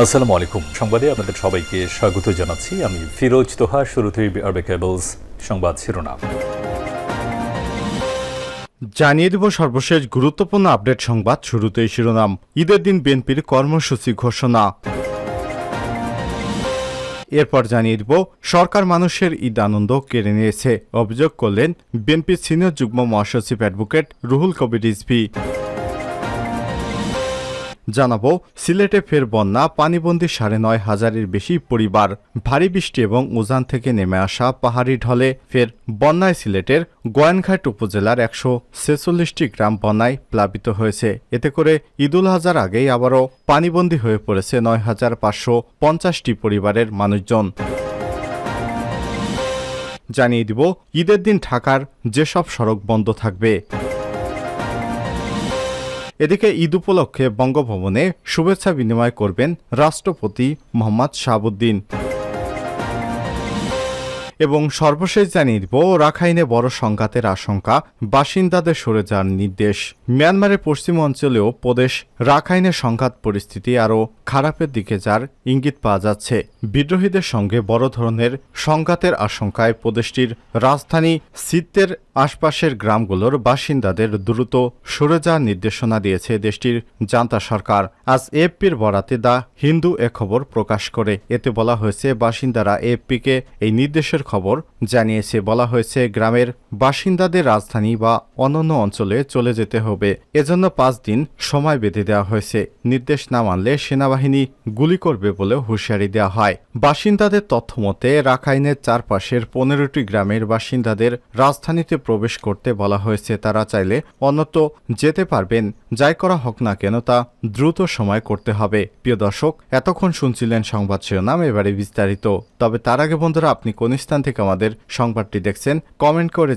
আসসালামু আলাইকুম। সংবাদে আপনাদের সবাইকে স্বাগত জানাচ্ছি। আমি ফিরোজ তোহা, শুরুতেই আরবে কেবলস সংবাদ শিরোনাম। জানিয়ে দেব সর্বশেষ গুরুত্বপূর্ণ আপডেট সংবাদ শুরুতেই শিরোনাম। ঈদের দিন বিএনপির কর্মসূচি ঘোষণা। এরপর জানিয়ে দেব, সরকার মানুষের ঈদ আনন্দ কেড়ে নিয়েছে। অভিযোগ করলেন বিএনপির সিনিয়র যুগ্ম মহাসচিব অ্যাডভোকেট রুহুল কবির রিজভি। জানাব, সিলেটে ফের বন্যা, পানিবন্দী সাড়ে নয় হাজারের বেশি পরিবার। ভারী বৃষ্টি এবং উজান থেকে নেমে আসা পাহাড়ি ঢলে ফের বন্যায় সিলেটের গোয়ানঘাট উপজেলার একশো ছেচল্লিশটি গ্রাম বন্যায় প্লাবিত হয়েছে। এতে করে ঈদুল হাজার আগেই আবারও পানিবন্দী হয়ে পড়েছে নয় হাজার পাঁচশো পঞ্চাশটি পরিবারের মানুষজন। জানিয়ে দিব, ঈদের দিন ঢাকার যেসব সড়ক বন্ধ থাকবে। এদিকে ঈদ উপলক্ষে বঙ্গভবনে শুভেচ্ছা বিনিময় করবেন রাষ্ট্রপতি মোহাম্মদ শাহাবুদ্দিন। এবং সর্বশেষ জানিয়ে দিব, রাখাইনে বড় সংঘাতের আশঙ্কা, বাসিন্দাদের সরে যাওয়ার নির্দেশ। মিয়ানমারের পশ্চিম অঞ্চলেও প্রদেশ রাখাইনে সংঘাত পরিস্থিতি আরও খারাপের দিকে যার ইঙ্গিত পাওয়া যাচ্ছে। বিদ্রোহীদের সঙ্গে বড় ধরনের সংঘাতের আশঙ্কায় প্রদেশটির রাজধানী সিত্তের আশপাশের গ্রামগুলোর বাসিন্দাদের দ্রুত সরে যাওয়ার নির্দেশনা দিয়েছে দেশটির জান্তা সরকার। আজ এফপির বরাতে দা হিন্দু এ খবর প্রকাশ করে। এতে বলা হয়েছে, বাসিন্দারা এফপিকে এই নির্দেশের খবর জানিয়েছে। বলা হয়েছে, গ্রামের বাসিন্দাদের রাজধানী বা অন্যান্য অঞ্চলে চলে যেতে হবে। এজন্য পাঁচ দিন সময় বেঁধে দেওয়া হয়েছে। নির্দেশ না মানলে সেনাবাহিনী গুলি করবে বলেও হুঁশিয়ারি দেওয়া হয়। বাসিন্দাদের তথ্যমতে, রাখাইনের চারপাশের পনেরোটি গ্রামের বাসিন্দাদের রাজধানীতে প্রবেশ করতে বলা হয়েছে। তারা চাইলে অন্যত্র যেতে পারবেন। যাই করা হোক না কেন, তা দ্রুত সময় করতে হবে। প্রিয় দর্শক, এতক্ষণ শুনছিলেন সংবাদ শিরোনাম, এবারে বিস্তারিত। তবে তার আগে বন্ধুরা, আপনি কোন স্থান থেকে আমাদের সংবাদটি দেখছেন, কমেন্ট করে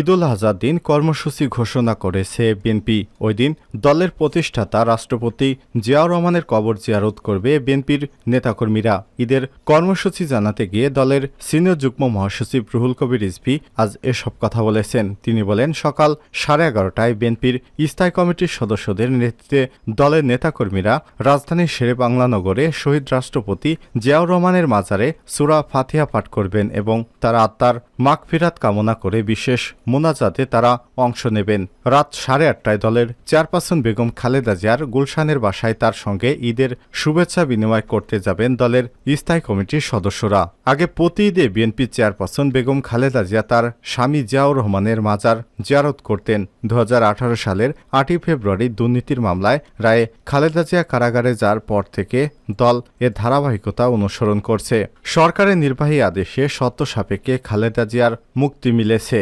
ঈদুল আজহার দিন কর্মসূচি ঘোষণা করেছে বিএনপি। ওই দিন দলের প্রতিষ্ঠাতা রাষ্ট্রপতি জিয়াউর রহমানের কবর জিয়ারত করবে বিএনপির নেতাকর্মীরা। ঈদের কর্মসূচি জানাতে গিয়ে দলের সিনিয়র যুগ্ম মহাসচিব রুহুল কবির রিজভি আজ এসব কথা বলেছেন। তিনি বলেন, সকাল সাড়ে এগারোটায় বিএনপির স্থায়ী কমিটির সদস্যদের নেতৃত্বে দলের নেতাকর্মীরা রাজধানীর শেরে বাংলা নগরে শহীদ রাষ্ট্রপতি জিয়াউর রহমানের মাজারে সুরা ফাতিহা পাঠ করবেন এবং তার আত্মার মাগফিরাত কামনা করে বিশেষ মোনাজাতে তারা অংশ নেবেন। রাত সাড়ে আটটায় দলের চেয়ারপারসন বেগম খালেদা জিয়ার গুলশানের বাসায় তার সঙ্গে ঈদের শুভেচ্ছা বিনিময় করতে যাবেন দলের স্থায়ী কমিটির সদস্যরা। আগে প্রতি ঈদে বিএনপি চেয়ারপারসন বেগম খালেদা জিয়া তার স্বামী জিয়াউর রহমানের মাজার জিয়ারত করতেন। দু হাজার আঠারো সালের আটই ফেব্রুয়ারি দুর্নীতির মামলায় রায়ে খালেদা জিয়া কারাগারে যাওয়ার পর থেকে দল এর ধারাবাহিকতা অনুসরণ করছে। সরকারের নির্বাহী আদেশে সত্য সাপেক্ষে খালেদা জিয়ার মুক্তি মিলেছে।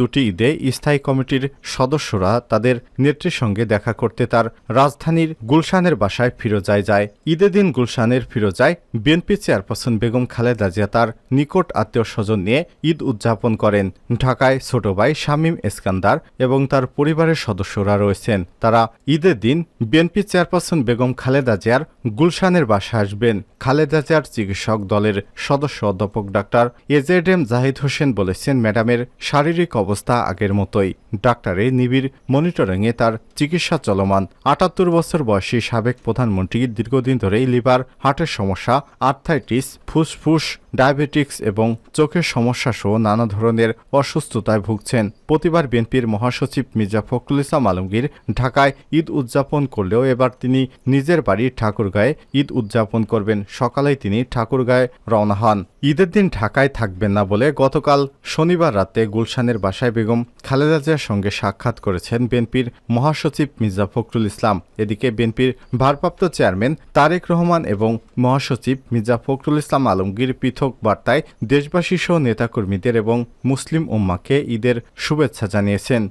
দুটি ঈদে স্থায়ী কমিটির সদস্যরা তাদের নেত্রীর সঙ্গে দেখা করতে তার রাজধানীর গুলশানের বাসায় ফিরোজায় যায়। ঈদের দিন গুলশানের ফিরোজায় বিএনপি চেয়ারপারসন বেগম খালেদা জিয়া তার নিকট আত্মীয় স্বজন নিয়ে ঈদ উদযাপন করেন। ঢাকায় ছোট ভাই শামীম এসকান্দার এবং তার পরিবারের সদস্যরা রয়েছেন। তারা ঈদের দিন বিএনপি চেয়ারপারসন বেগম খালেদা জিয়ার গুলশানের বাসায় আসবেন। খালেদা জিয়ার চিকিৎসক দলের সদস্য অধ্যাপক doctor A Z M Zahid Hossain বলেছেন, ম্যাডামের শারীরিক অবস্থা আগের মতোই। ডাক্তারে নিবিড় মনিটরিংয়ে তার চিকিৎসা চলমান। আটাত্তর বছর বয়সী সাবেক প্রধানমন্ত্রী দীর্ঘদিন ধরেই লিভার, হার্টের সমস্যা, আর্থাইটিস, ফুসফুস, ডায়াবেটিক্স এবং চোখের সমস্যা সহ নানা ধরনের অসুস্থতায় ভুগছেন। প্রতিবার বিএনপির মহাসচিব মির্জা ফখরুল ইসলাম আলমগীর ঢাকায় ঈদ উদযাপন করলেও এবার তিনি নিজের বাড়ি ঠাকুরগাঁয়ে ঈদ উদযাপন করবেন। সকালেই তিনি ঠাকুরগাঁয়ে রওনা হন। ঈদের দিন ঢাকায় থাকবেন না বলে গতকাল শনিবার রাতে গুলশানের বাসায় বেগম খালেদা জিয়ার সঙ্গে সাক্ষাৎ করেছেন বিএনপির মহাসচিব মির্জা ফখরুল ইসলাম। এদিকে বিএনপির ভারপ্রাপ্ত চেয়ারম্যান তারেক রহমান এবং মহাসচিব মির্জা ফখরুল ইসলাম আলমগীর পৃথক বার্তায় দেশবাসী সহ নেতাকর্মীদের এবং মুসলিম উম্মাকে ঈদের শুভেচ্ছা জানিয়েছেন।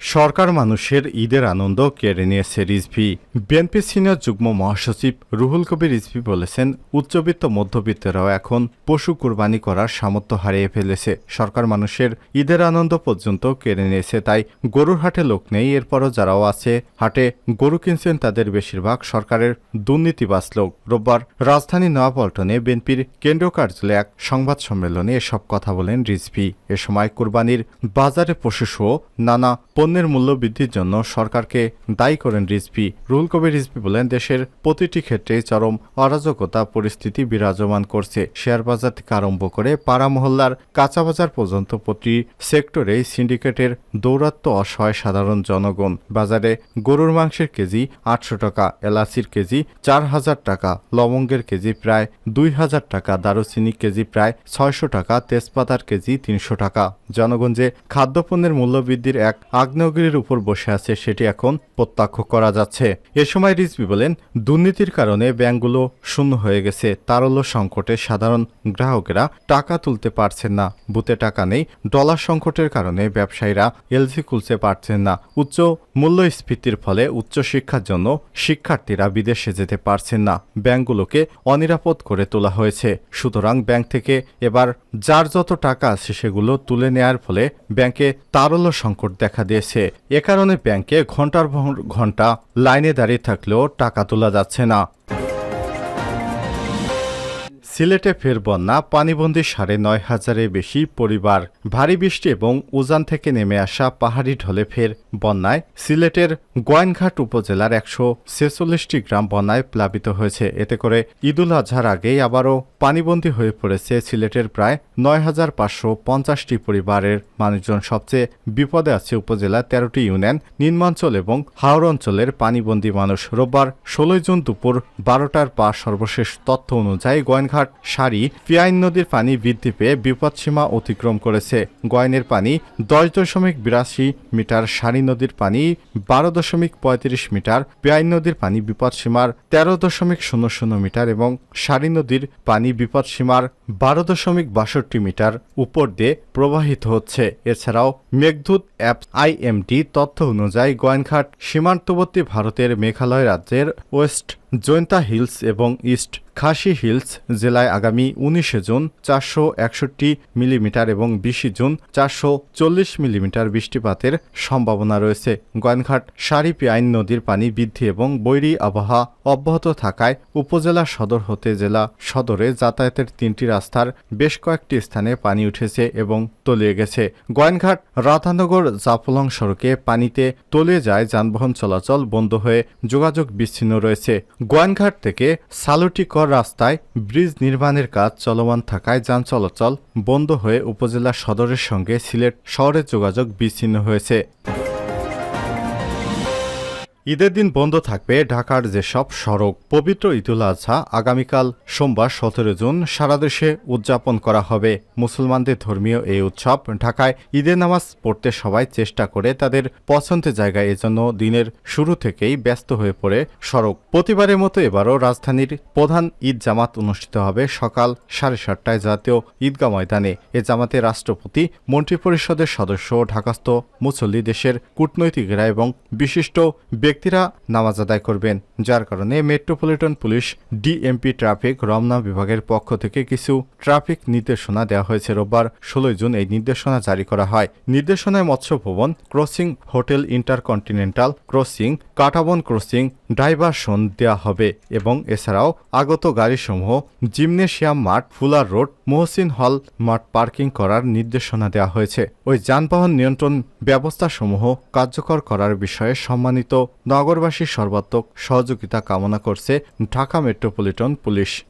সরকার মানুষের ঈদের আনন্দ কেড়ে নিয়েছে রিজভি। বিএনপি সিনিয়র যুগ্ম মহাসচিব রুহুল কবির রিজভি বলেছেন, উচ্চবিত্ত মধ্যবিত্তরাও এখন পশু কুরবানি করার সামর্থ্য হারিয়ে ফেলেছে। সরকার মানুষের ঈদের আনন্দ পর্যন্ত কেড়ে নিয়েছে, তাই গরুর হাটে লোক নেই, এরপরও যারাও আছে হাটে গরু কিনছেন, তাদের বেশিরভাগ সরকারের দুর্নীতিবাস লোক। রোববার রাজধানী নয়াপল্টনে বিএনপির কেন্দ্রীয় কার্যালয়ে এক সংবাদ সম্মেলনে এসব কথা বলেন রিজভি। এ সময় কুরবানির বাজারে পশুসহ নানা পণ্যের মূল্য বৃদ্ধির জন্য সরকারকে দায়ী করেন রিজভি। রুহুল কবির রিজভি বলেন, দেশের প্রতিটি ক্ষেত্রে চরম অরাজকতা পরিস্থিতি বিরাজমান করছে। শেয়ার বাজার থেকে আরম্ভ করে পাড়া মহল্লার কাঁচা বাজার পর্যন্ত প্রতি সেক্টরে সিন্ডিকেটের দৌরাত্ম অসহায় সাধারণ জনগণ। বাজারে গরুর মাংসের কেজি আটশো টাকা, এলাচির কেজি চার হাজার টাকা, লবঙ্গের কেজি প্রায় দুই হাজার টাকা দারুচিনি কেজি প্রায় ছয়শো টাকা, তেজপাতার কেজি তিনশো টাকা। জনগণ যে খাদ্যপণ্যের মূল্যবৃদ্ধির এক আগ্নেয়গিরির উপর বসে আছে সেটি এখন প্রত্যক্ষ করা যাচ্ছে। এ সময় রিজভি বলেন, দুর্নীতির কারণে ব্যাংকগুলো শূন্য হয়ে গেছে। তারল্য সংকটে সাধারণ গ্রাহকেরা টাকা তুলতে পারছেন না। বুথে টাকা নেই। ডলার সংকটের কারণে ব্যবসায়ীরা এলসি খুলতে পারছেন না। উচ্চ মূল্যস্ফীতির ফলে উচ্চশিক্ষার জন্য শিক্ষার্থীরা বিদেশে যেতে পারছেন না। ব্যাংকগুলোকে অনিরাপদ করে তোলা হয়েছে। সুতরাং ব্যাংক থেকে এবার যার যত টাকা আছে সেগুলো তুলে নেয়ার ফলে ব্যাংকে তারল্য সংকট দেখা দিয়েছে। এ কারণে ব্যাংকে ঘণ্টার ঘণ্টা লাইনে দাঁড়িয়ে থাকলেও টাকা তোলা যাচ্ছে না। সিলেটে ফের বন্যা পানিবন্দী সাড়ে নয় হাজারের বেশি পরিবার। ভারী বৃষ্টি এবং উজান থেকে নেমে আসা পাহাড়ি ঢলে ফের বন্যায়। সিলেটের গোয়াইনঘাট উপজেলার একশো ছেচল্লিশটি গ্রাম বন্যায় প্লাবিত হয়েছে। এতে করে ঈদুল আজহার আগেই আবারও পানিবন্দী হয়ে পড়েছে সিলেটের প্রায় নয় হাজার পাঁচশো পঞ্চাশটি পরিবারের মানুষজন। সবচেয়ে বিপদে আছে উপজেলার তেরোটি ইউনিয়ন, নিম্নাঞ্চল এবং হাওড় অঞ্চলের পানিবন্দী মানুষ। রোববার ষোলোই জুন দুপুর বারোটার পা সর্বশেষ তথ্য অনুযায়ী গোয়েনঘাট সারি পিয়াইন নদীর পানি বৃদ্ধি পেয়ে বিপদসীমা অতিক্রম করেছে। গয়নের পানি দশ দশমিক বিরাশি মিটার, সারি নদীর পানি বারো দশমিক পঁয়ত্রিশ মিটার পিয়াইন নদীর পানি বিপদসীমার তেরো দশমিক শূন্য শূন্য মিটার এবং সারি নদীর পানি বিপদসীমার বারো দশমিক বাষট্টি মিটার উপর দিয়ে প্রবাহিত হচ্ছে। এছাড়াও মেঘদূত অ্যাপ আইএমডি তথ্য অনুযায়ী গয়নঘাট সীমান্তবর্তী ভারতের মেঘালয় রাজ্যের ওয়েস্ট জৈন্তা হিলস এবং ইস্ট খাসি হিলস জেলায় আগামী উনিশে জুন চারশো একষট্টি মিলিমিটার এবং বিশে জুন চারশো চল্লিশ মিলিমিটার বৃষ্টিপাতের সম্ভাবনা রয়েছে। গোয়ানঘাট সারি পিয়াইন নদীর পানি বৃদ্ধি এবং বৈরী আবহাওয়া অব্যাহত থাকায় উপজেলা সদর হতে জেলা সদরে যাতায়াতের তিনটি রাস্তার বেশ কয়েকটি স্থানে পানি উঠেছে এবং তলিয়ে গেছে। গোয়ানঘাট, রাধানগর জাফলং সড়কে পানিতে তলিয়ে যায় যানবাহন চলাচল বন্ধ হয়ে যোগাযোগ বিচ্ছিন্ন রয়েছে। গোয়ানঘাট থেকে সালুটিকর রাস্তায় ব্রিজ নির্মাণের কাজ চলমান থাকায় যান চলাচল বন্ধ হয়ে উপজেলা সদরের সঙ্গে সিলেট শহরের যোগাযোগ বিচ্ছিন্ন হয়েছে। ঈদের দিন বন্ধ থাকবে ঢাকার যেসব সড়ক। পবিত্র ঈদুল আজহা আগামীকাল সোমবার সতেরো জুন সারা দেশে উদযাপন করা হবে। মুসলমানদের ধর্মীয় এই উৎসব ঢাকায় ঈদের নামাজ পড়তে সবাই চেষ্টা করে তাদের পছন্দের জায়গায় এজন্য দিনের শুরু থেকেই ব্যস্ত হয়ে পড়ে সড়ক। প্রতিবারের মতো এবারও রাজধানীর প্রধান ঈদ জামাত অনুষ্ঠিত হবে সকাল সাড়ে সাতটায় জাতীয় ঈদগাহ ময়দানে। এ জামাতে রাষ্ট্রপতি, মন্ত্রিপরিষদের সদস্য, ঢাকাস্থ মুসল্লি, দেশের কূটনৈতিকরা এবং বিশিষ্ট ব্যক্তিরা নামাজ আদায় করবেন, যার কারণে metropolitan police DMP traffic Ramna বিভাগের পক্ষ থেকে কিছু ট্রাফিক নির্দেশনা দেওয়া হয়েছে রোববার, ষোলোই জুন এই নির্দেশনা জারি করা হয়। নির্দেশনায় Matsya Bhaban crossing hotel InterContinental, crossing, Katabon crossing, diversion দেওয়া হবে এবং এছাড়াও আগত গাড়িসমূহ, জিমনেশিয়াম মাঠ, ফুলার রোড, মহসিন হল মাঠ পার্কিং করার নির্দেশনা দেওয়া হয়েছে। ওই যানবাহন নিয়ন্ত্রণ ব্যবস্থাসমূহ কার্যকর করার বিষয়ে সম্মানিত নগরবাসীর সর্বাত্মক সহযোগিতা কামনা করছে ঢাকা মেট্রোপলিটন পুলিশ।